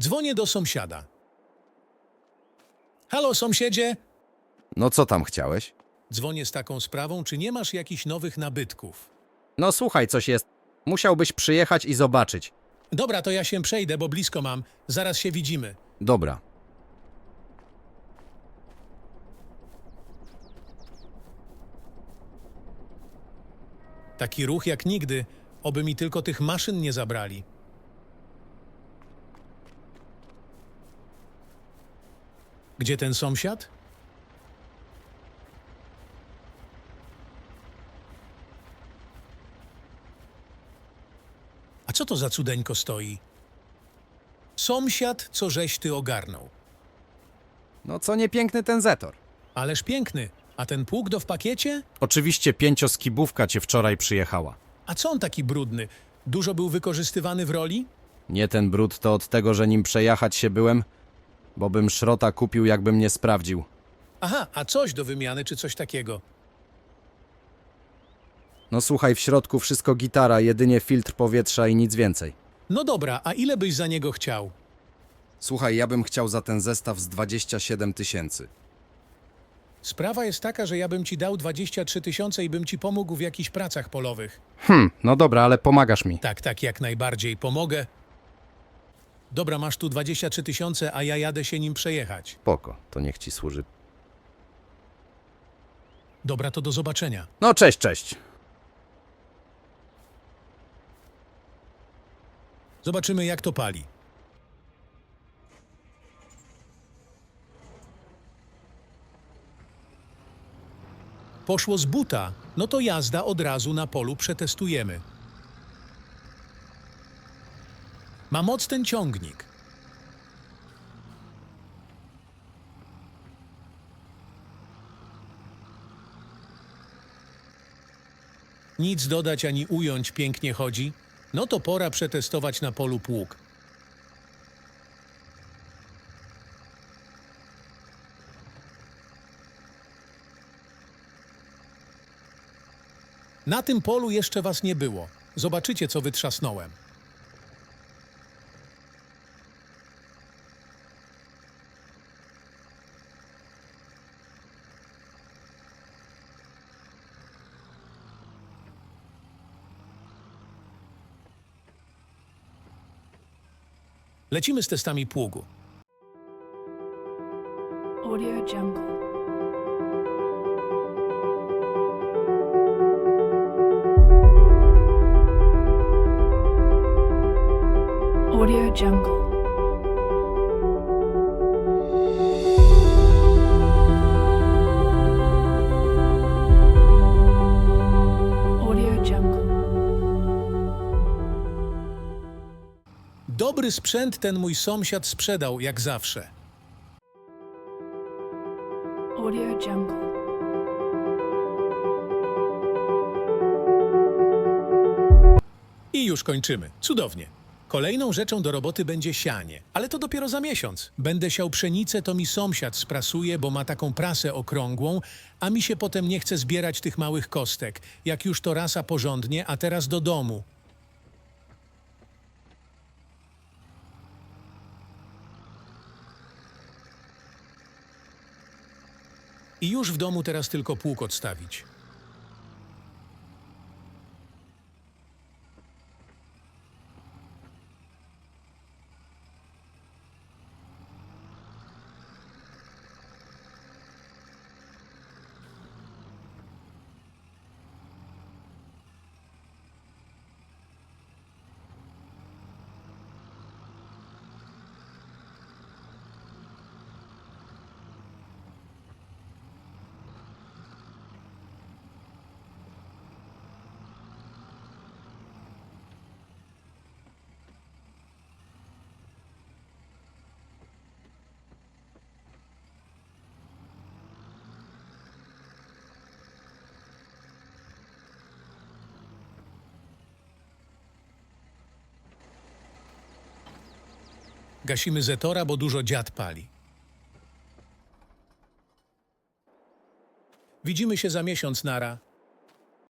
Dzwonię do sąsiada. Halo, sąsiedzie? No co tam chciałeś? Dzwonię z taką sprawą, czy nie masz jakichś nowych nabytków? No słuchaj, coś jest. Musiałbyś przyjechać i zobaczyć. Dobra, to ja się przejdę, bo blisko mam. Zaraz się widzimy. Dobra. Taki ruch jak nigdy. Oby mi tylko tych maszyn nie zabrali. Gdzie ten sąsiad? A co to za cudeńko stoi? Sąsiad, co żeś ty ogarnął. No co niepiękny ten Zetor. Ależ piękny. A ten pług do w pakiecie? Oczywiście pięcioskibówka cię wczoraj przyjechała. A co on taki brudny? Dużo był wykorzystywany w roli? Nie ten brud to od tego, że nim przejechać się byłem, bo bym szrota kupił, jakbym nie sprawdził. Aha, a coś do wymiany czy coś takiego. No słuchaj, w środku wszystko gitara, jedynie filtr powietrza i nic więcej. No dobra, a ile byś za niego chciał? Słuchaj, ja bym chciał za ten zestaw z 27 tysięcy. Sprawa jest taka, że ja bym ci dał 23 tysiące i bym ci pomógł w jakichś pracach polowych. Hm, no dobra, ale pomagasz mi. Tak, tak, jak najbardziej pomogę. Dobra, masz tu 23 tysiące, a ja jadę się nim przejechać. Spoko, to niech ci służy. Dobra, to do zobaczenia. No cześć, cześć. Zobaczymy, jak to pali. Poszło z buta, no to jazda od razu na polu przetestujemy. Ma moc ten ciągnik. Nic dodać ani ująć pięknie chodzi. No to pora przetestować na polu pług. Na tym polu jeszcze was nie było. Zobaczycie, co wytrzasnąłem. Lecimy z testami pługu. Audio Jungle. Audio Jungle. Dobry sprzęt ten mój sąsiad sprzedał, jak zawsze. Audio Jungle. I już kończymy. Cudownie. Kolejną rzeczą do roboty będzie sianie, ale to dopiero za miesiąc. Będę siał pszenicę, to mi sąsiad sprasuje, bo ma taką prasę okrągłą, a mi się potem nie chce zbierać tych małych kostek. Jak już to rasa porządnie, a teraz do domu. I już w domu teraz tylko pług odstawić. Gasimy Zetora, bo dużo dziad pali. Widzimy się za miesiąc, Nara.